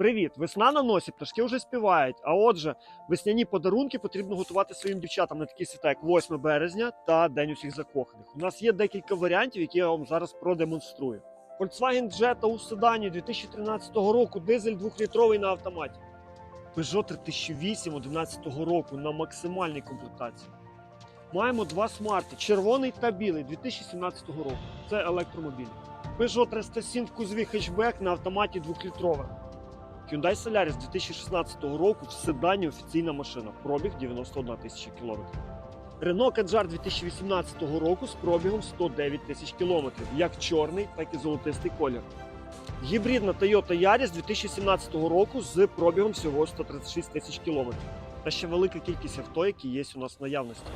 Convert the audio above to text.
Привіт! Весна на носі, пташки вже співають. А отже, весняні подарунки потрібно готувати своїм дівчатам на такі свята, як 8 березня та День усіх закоханих. У нас є декілька варіантів, які я вам зараз продемонструю. Volkswagen Jetta у седані 2013 року, дизель 2-літровий на автоматі. Peugeot 3008 11 року на максимальній комплектації. Маємо два смарти: червоний та білий 2017 року. Це електромобіль. Peugeot 307 в кузові хетчбек на автоматі 2-літровий. Hyundai Solaris 2016 року в седані офіційна машина. Пробіг 91 тисяча кілометрів. Renault Kadjar 2018 року з пробігом 109 тисяч кілометрів, як чорний, так і золотистий колір. Гібридна Toyota Yaris 2017 року з пробігом всього 136 тисяч кілометрів. Та ще велика кількість авто, які є у нас в наявності.